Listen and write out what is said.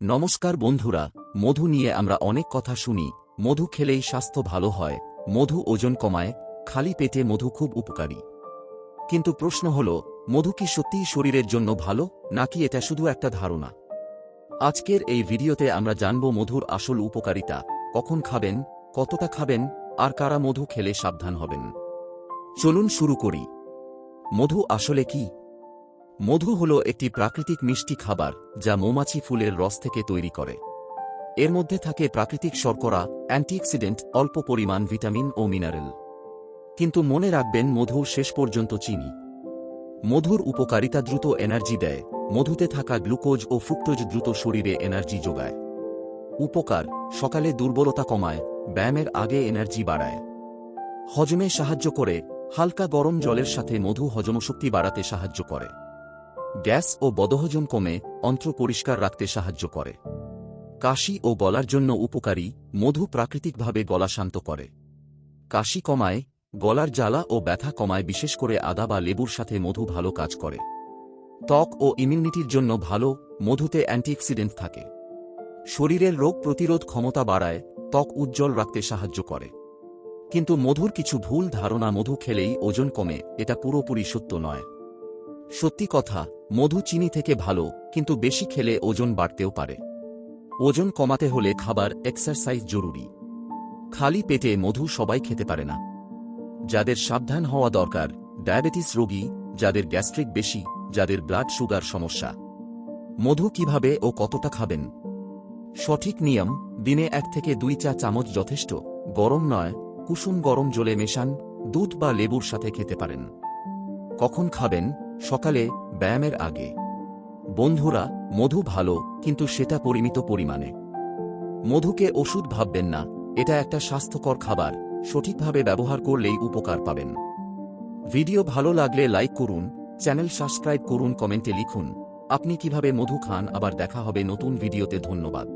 নমস্কার বন্ধুরা, মধু নিয়ে আমরা অনেক কথা শুনি। মধু খেলেই স্বাস্থ্য ভালো হয়, মধু ওজন কমায়, খালি পেটে মধু খুব উপকারী। কিন্তু প্রশ্ন হল, মধু কি সত্যিই শরীরের জন্য ভালো, নাকি এটা শুধু একটা ধারণা? আজকের এই ভিডিওতে আমরা জানব মধুর আসল উপকারিতা, কখন খাবেন, কতটা খাবেন, আর কারা মধু খেলে সাবধান হবেন। চলুন শুরু করি। মধু আসলে কি? মধু হল একটি প্রাকৃতিক মিষ্টি খাবার যা মৌমাছি ফুলের রস থেকে তৈরি করে। এর মধ্যে থাকে প্রাকৃতিক শর্করা, অ্যান্টিঅক্সিডেন্ট, অল্প পরিমাণ ভিটামিন ও মিনারেল। কিন্তু মনে রাখবেন মধু শেষ পর্যন্ত চিনি। মধুর উপকারিতা দ্রুত এনার্জি দেয়, মধুতে থাকা গ্লুকোজ ও ফ্রুক্টোজ দ্রুত শরীরে এনার্জি যোগায়। উপকার, সকালে দুর্বলতা কমায়, ব্যায়ামের আগে এনার্জি বাড়ায়। হজমে সাহায্য করে, হালকা গরম জলের সাথে মধু হজমশক্তি বাড়াতে সাহায্য করে। গ্যাস ও বদহজম কমে অন্ত্র পরিষ্কার রাখতে সাহায্য করে। কাশি ও গলার জন্য উপকারী মধু প্রাকৃতিকভাবে গলা শান্ত করে। কাশি কমায়, গলার জ্বালা ও ব্যথা কমায়, বিশেষ করে আদা বা লেবুর সাথে মধু ভালো কাজ করে। ত্বক ও ইমিউনিটির জন্য ভালো মধুতে অ্যান্টিঅক্সিডেন্ট থাকে। শরীরের রোগ প্রতিরোধ ক্ষমতা বাড়ায়, ত্বক উজ্জ্বল রাখতে সাহায্য করে। কিন্তু মধুর কিছু ভুল ধারণা মধু খেলেই ওজন কমে, এটা পুরোপুরি সত্য নয়। সত্যি কথা, মধু চিনি থেকে ভালো, কিন্তু বেশি খেলে ওজন বাড়তেও পারে। ওজন কমাতে হলে খাবার এক্সারসাইজ জরুরি। খালি পেটে মধু সবাই খেতে পারে না। যাদের সাবধান হওয়া দরকার, ডায়াবেটিস রোগী, যাদের গ্যাস্ট্রিক বেশি, যাদের ব্লাড সুগার সমস্যা। মধু কীভাবে ও কতটা খাবেন? সঠিক নিয়ম, দিনে এক থেকে দুই চা চামচ যথেষ্ট, গরম নয়, কুসুম গরম জলে মেশান, দুধ বা লেবুর সাথে খেতে পারেন। কখন খাবেন? সকালে ব্যায়ামের আগে। বন্ধুরা, মধু ভালো, কিন্তু সেটা পরিমিত পরিমাণে। মধুকে ওষুধ ভাববেন না, এটা একটা স্বাস্থ্যকর খাবার, সঠিকভাবে ব্যবহার করলেই উপকার পাবেন। ভিডিও ভালো লাগলে লাইক করুন, চ্যানেল সাবস্ক্রাইব করুন, কমেন্টে লিখুন, আপনি কীভাবে মধু খান, আবার দেখা হবে নতুন ভিডিওতে, ধন্যবাদ।